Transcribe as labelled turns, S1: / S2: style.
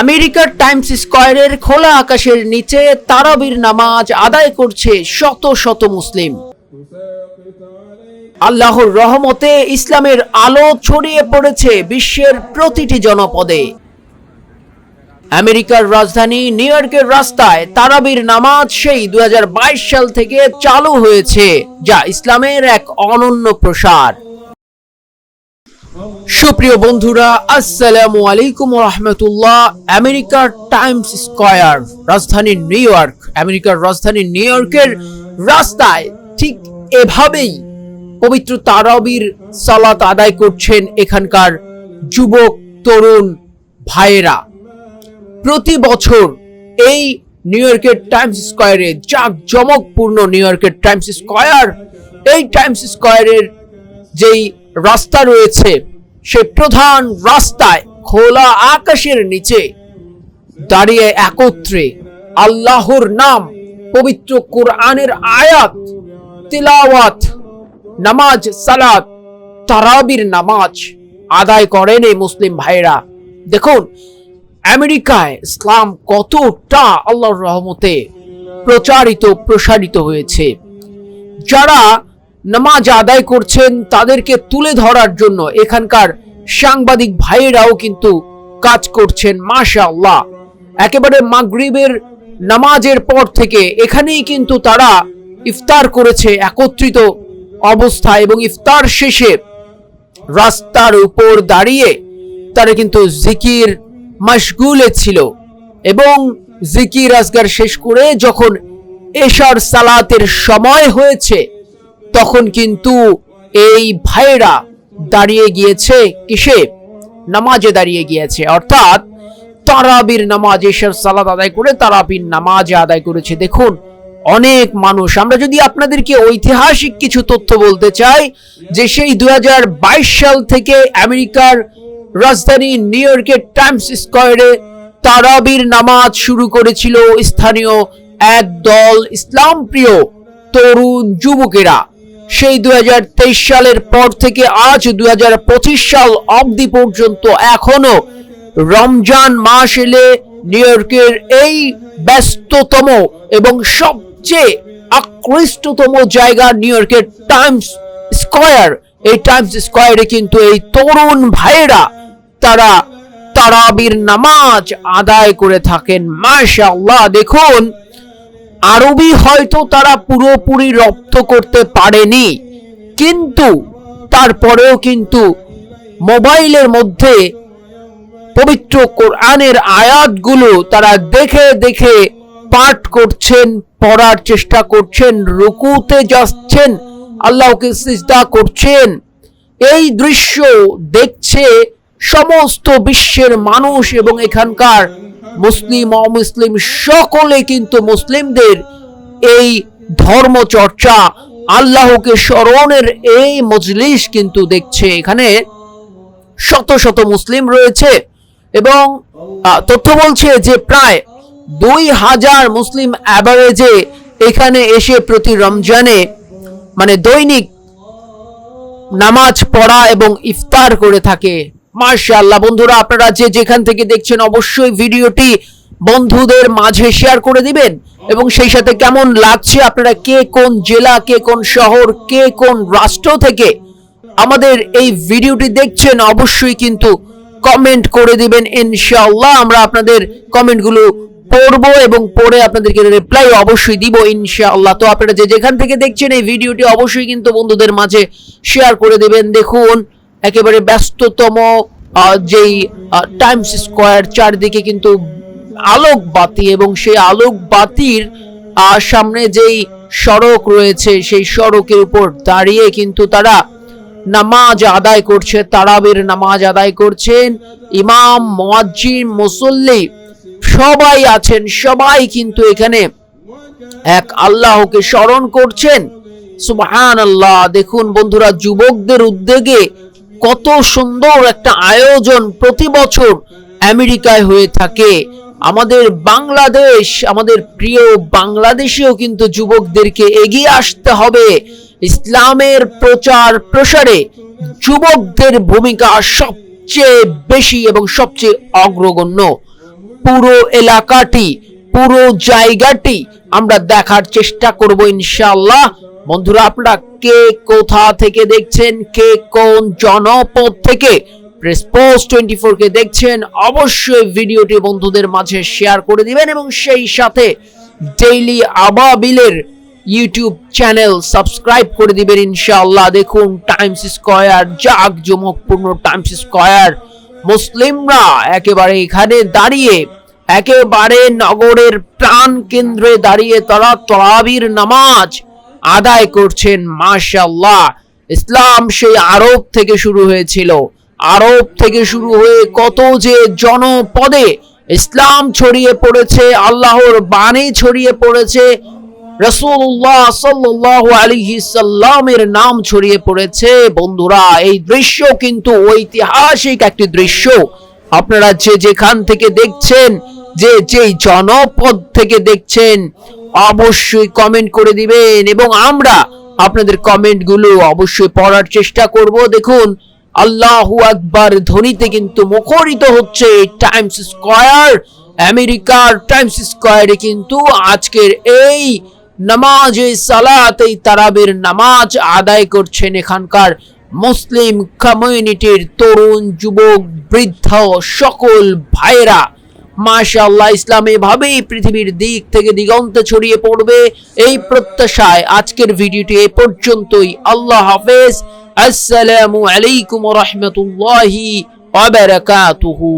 S1: আমেরিকার টাইমস স্কয়ারের খোলা আকাশের নিচে তারাবির নামাজ আদায় করছে শত শত মুসলিম। আল্লাহর রহমতে ইসলামের আলো ছড়িয়ে পড়েছে বিশ্বের প্রতিটি জনপদে। আমেরিকার রাজধানী নিউ ইয়র্কের রাস্তায় তারাবির নামাজ সেই দু হাজার বাইশ সাল থেকে চালু হয়েছে, যা ইসলামের এক অনন্য প্রসার। সুপ্রিয় বন্ধুরা, আসসালামু আলাইকুম রহমতুল্লাহ আমেরিকার টাইমস স্কয়ার, রাজধানী নিউ ইয়র্ক। আমেরিকার রাজধানী নিউ ইয়র্কের রাস্তায় ঠিক এভাবেই পবিত্র তারাবির সালাত আদায় করছেন এখানকার যুবক, তরুণ ভাইয়েরা। প্রতি বছর এই নিউ ইয়র্কের টাইমস স্কয়ারে জাক জমকপূর্ণ নিউ ইয়র্কের টাইমস স্কয়ার, এই টাইমস স্কয়ারের যেই রাস্তা রয়েছে। সে প্রধান রাস্তায় খোলা আকাশের নিচে দাঁড়িয়ে একত্রে আল্লাহর নাম, পবিত্র কোরআনের আয়াত, তিলাওয়াত, নামাজ, সালাত, তারাবির নামাজ আদায় করেন এই মুসলিম ভাইরা দেখুন, আমেরিকায় ইসলাম কতটা আল্লাহর রহমতে প্রচারিত, প্রসারিত হয়েছে। যারা নামাজ আদায় করছেন তাদেরকে তুলে ধরার জন্য এখানকার সাংবাদিক ভাইয়েরাও কিন্তু কাজ করছেন মাশা আল্লাহ একেবারে মাগরিবের নামাজের পর থেকে এখানেই কিন্তু তারা ইফতার করেছে একত্রিত অবস্থা এবং ইফতার শেষে রাস্তার উপর দাঁড়িয়ে তারা কিন্তু জিকির মশগুলে ছিল এবং জিকির আজগার শেষ করে যখন এশার সালাতের সময় হয়েছে তখন কিন্তু এই ভাইরা দাঁড়িয়ে গিয়েছে কিসে নামাজে দাঁড়িয়ে গিয়েছে। অর্থাৎ তারাবির নামাজ এশার সালাদ আদায় করে তারাবির নামাজ আদায় করেছে। দেখুন, অনেক মানুষ, আমরা যদি আপনাদেরকে ঐতিহাসিক কিছু তথ্য বলতে চাই, যে সেই দুই হাজার বাইশ সাল থেকে আমেরিকার রাজধানী নিউ ইয়র্কের টাইমস স্কয়ারে তারাবির নামাজ শুরু করেছিল স্থানীয় এক দল ইসলাম প্রিয় তরুণ যুবকেরা। সেই দুই হাজার তেইশ সালের পর থেকে আজ দু হাজার পঁচিশ সাল অবধি পর্যন্ত এখনও রমজান মাস এলে নিউ ইয়র্কের এই ব্যস্ততম এবং সবচেয়ে আকৃষ্টতম জায়গা নিউ ইয়র্কের টাইমস স্কয়ার। এই টাইমস স্কয়ারে কিন্তু এই তরুণ ভাইয়েরা, তারা তারাবির নামাজ আদায় করে থাকেন। মাশাআল্লাহ, দেখুন। আরবি হয়তো তারা পুরোপুরি রপ্ত করতে পারেনি, কিন্তু তারপরেও কিন্তু মোবাইলের মধ্যে পবিত্র কোরআনের আয়াতগুলো তারা দেখে দেখে পাঠ করছেন, পড়ার চেষ্টা করছেন, রুকুতে যাচ্ছেন, আল্লাহকে সিজদা করছেন। এই দৃশ্য দেখছে সমস্ত বিশ্বের মানুষ এবং এখানকার মুসলিম অমুসলিম সকলে কিন্তু মুসলিমদের এই ধর্ম চর্চা আল্লাহকে স্মরণের এই মজলিস কিন্তু দেখছে। এখানে শত শত মুসলিম রয়েছে এবং তথ্য বলছে যে প্রায় দুই হাজার মুসলিম অ্যাভারেজে এখানে এসে প্রতি রমজানে মানে দৈনিক নামাজ পড়া এবং ইফতার করে থাকে। মার্শাল্লাহ বন্ধুরা আপনারা যে যেখান থেকে দেখছেন অবশ্যই ভিডিওটি বন্ধুদের মাঝে শেয়ার করে দিবেন এবং সেই সাথে কেমন লাগছে, আপনারা কে কোন জেলা, কে কোন শহর, কে কোন রাষ্ট্র থেকে আমাদের এই ভিডিওটি দেখছেন অবশ্যই কিন্তু কমেন্ট করে দিবেন, ইনশাআল্লাহ আমরা আপনাদের কমেন্টগুলো পড়ব এবং পড়ে আপনাদেরকে রিপ্লাই অবশ্যই দিব, ইনশাআল্লাহ। তো আপনারা যে যেখান থেকে দেখছেন এই ভিডিওটি অবশ্যই কিন্তু বন্ধুদের মাঝে শেয়ার করে দেবেন। দেখুন একেবারে ব্যস্ততম যেই টাইমস স্কোয়ার চারদিকে কিন্তু আলোক বাতি এবং সেই আলোক বাতির সামনে যেই সড়ক রয়েছে, সেই সড়কের উপর দাঁড়িয়ে কিন্তু তারা নামাজ আদায় করছে, তারাবের নামাজ আদায় করছেন। ইমাম, মুয়াজ্জিন, মুসল্লি সবাই আছেন, সবাই কিন্তু এখানে এক আল্লাহকে স্মরণ করছেন। সুবহান আল্লাহ দেখুন বন্ধুরা, যুবকদের উদ্যোগে কত সুন্দর একটা আয়োজন প্রতি বছর আমেরিকায় হয়ে থাকে। আমাদের বাংলাদেশ, আমাদের প্রিয় বাংলাদেশেও কিন্তু যুবকদেরকে এগিয়ে আসতে হবে। ইসলামের প্রচার প্রসারে যুবকদের ভূমিকা সবচেয়ে বেশি এবং সবচেয়ে অগ্রগণ্য। পুরো এলাকাটি পুরো জায়গাটি আমরা দেখার চেষ্টা করব ইনশাআল্লাহ। বন্ধুরা, আপনারা কে কোথা থেকে দেখছেন, কে কোন জনপদ থেকে প্রেস পোস্ট টোয়েন্টি কে দেখছেন, অবশ্যই ভিডিওটি বন্ধুদের মাঝে শেয়ার করে দিবেন এবং সেই সাথে ডেইলি আবাবিলের ইউটিউব চ্যানেল সাবস্ক্রাইব করে দিবেন ইনশাআল্লাহ। দেখুন টাইমস স্কয়ার জাক জমকপূর্ণ টাইমস স্কয়ার মুসলিমরা একেবারে এখানে দাঁড়িয়ে একেবারে নগরের প্রাণ কেন্দ্রে দাঁড়িয়ে তারা তরাবির নামাজ আদায় করছেন, মাশাআল্লাহ। ইসলাম সেই আরব থেকে শুরু হয়েছিল। আরব থেকে শুরু হয়ে কত যে জনপদে ইসলাম ছড়িয়ে পড়েছে, আল্লাহর বাণী ছড়িয়ে পড়েছে রসুল্লাহ সাল্লাহ আলিহি সাল্লামের নাম ছড়িয়ে পড়েছে। বন্ধুরা, এই দৃশ্য কিন্তু ঐতিহাসিক একটি দৃশ্য। আপনারা যে যেখান থেকে দেখছেন যে যেই জনপদ থেকে দেখছেন, অবশ্যই কমেন্ট করে দিবেন এবং আমরা আপনাদের কমেন্টগুলো অবশ্যই পড়ার চেষ্টা করব। দেখুন, আল্লাহু আকবার ধ্বনিতে কিন্তু মুখরিত হচ্ছে টাইমস স্কয়ার আমেরিকার টাইমস স্কয়ারে কিন্তু আজকের এই নামাজে সালাত এই তারাবের নামাজ আদায় করছেন এখানকার মুসলিম কমিউনিটির তরুণ, যুবক, বৃদ্ধ, সকল ভাইরা মাশাআল্লাহ, ইসলাম এভাবেই পৃথিবীর দিক থেকে দিগন্তে ছড়িয়ে পড়বে। এই প্রত্যাশায় আজকের ভিডিওটি এ পর্যন্তই। আল্লাহ হাফেজ। আসসালামু আলাইকুম রহমতুল্লাহি ওয়া বারাকাতুহু।